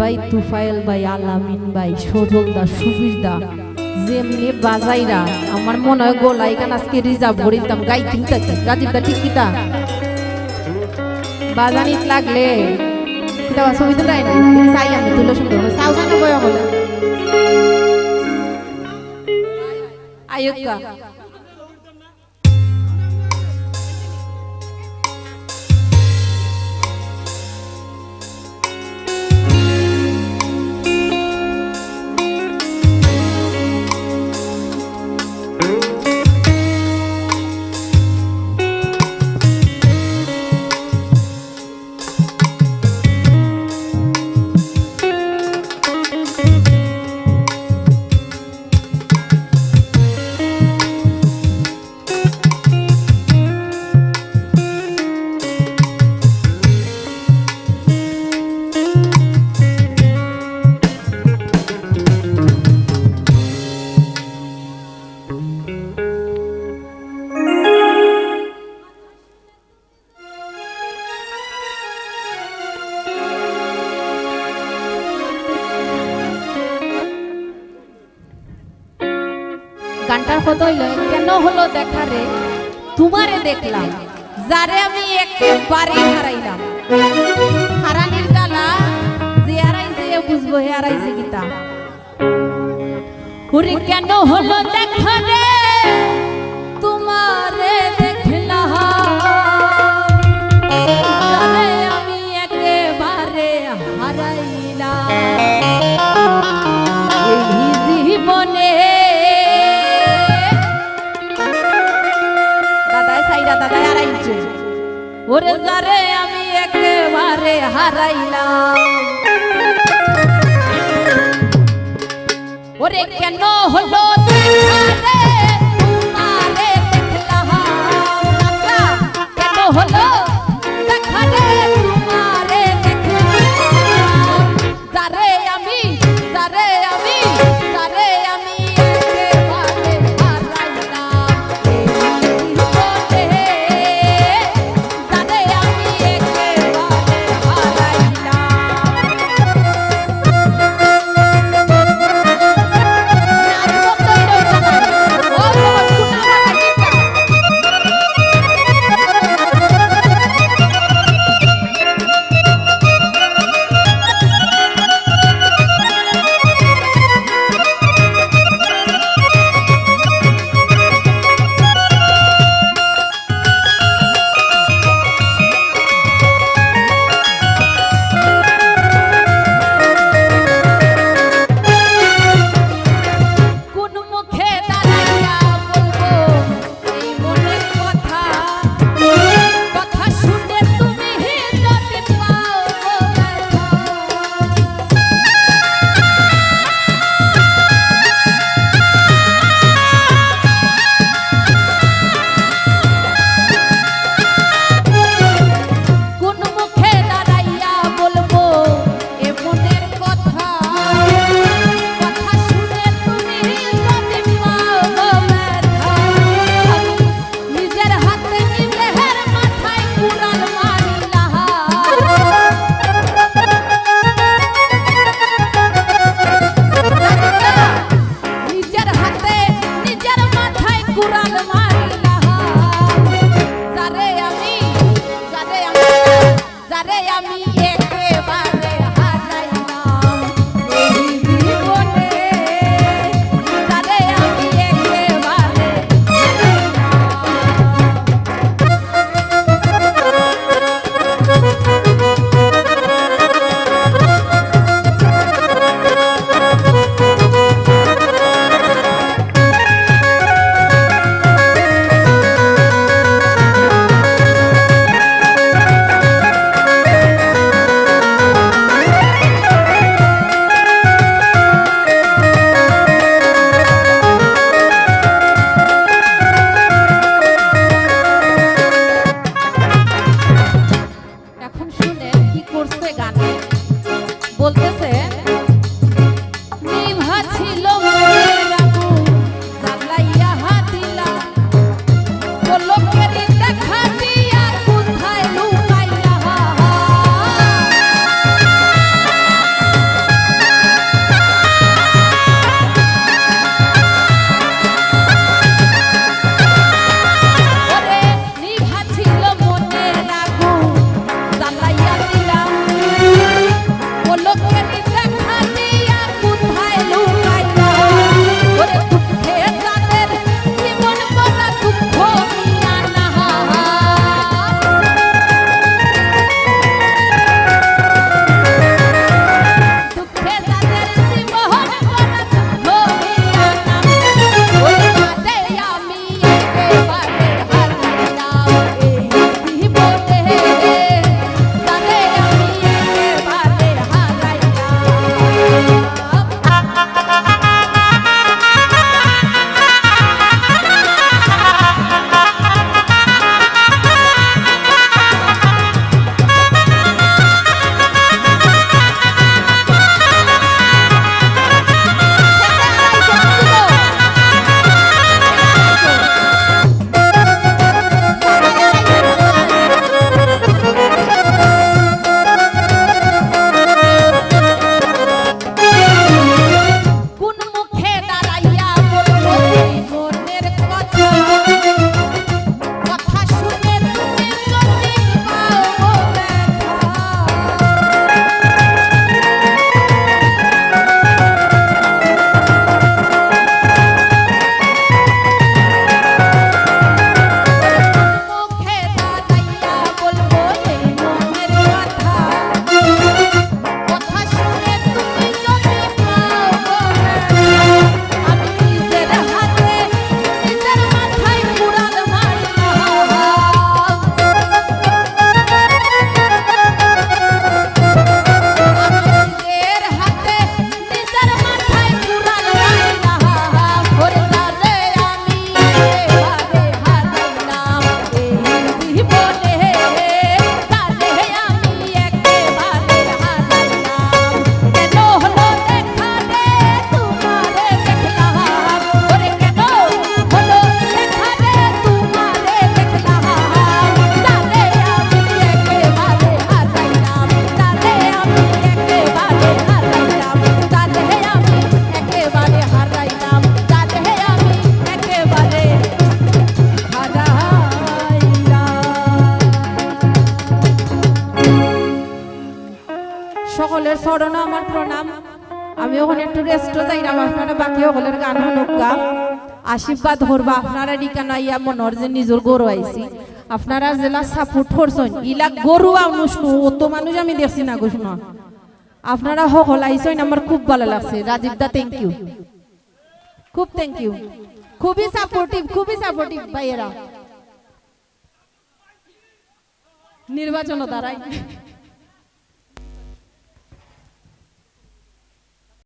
ভাই তুফাইল ভাই আলামিন ভাই সজল দা, সুবীর দা, যেমনি বাজাইরা, আমার মনে হয় গোলাই গান আজকে রিজার্ভ করিতাম, গাইতিম তাকে রাজীব দা, ঠিক কিতা বাজানিত লাগলে দেওয়া ছবি তো নাই চাই আমি তুলো সুন্দর চাও চাই না বলে আয়ুক্কা। গানটার কত হইল কেন হলো দেখা রে? তোমারে দেখলাম, যারে আমি একেবারে হারাইলাম। হারানির জ্বালা যে হারাইছে বুঝব, হে হারাইছে গীতা। কেন হলো দেখা রে? ওরে যারে আমি একেবারে হারাইলাম। ওরে কেন হলো আচ্ছা, কেন হলো? সকলের স্মরণও আমার প্রণাম। আমি ওখানে একটু রেস্টও যাইলাম আপনারা বাকি সকলের গান শুনুক গা। আশীর্বাদ করবা, আপনারা ডিকানা ইয়া মনের যে নিজের গরু আইছি। আপনারা জেলা সাপোর্ট করছেন, ইলা গরু আনুষ্ণু অত মানুষ আমি দেখছি না গো শুনো। আপনারা সকল আইছেন, আমার খুব ভালো লাগছে। রাজীব দা থ্যাংক ইউ খুব থ্যাংক ইউ খুবই সাপোর্টিভ খুবই সাপোর্টিভ ভাইয়েরা। নির্বাচন দ্বারাই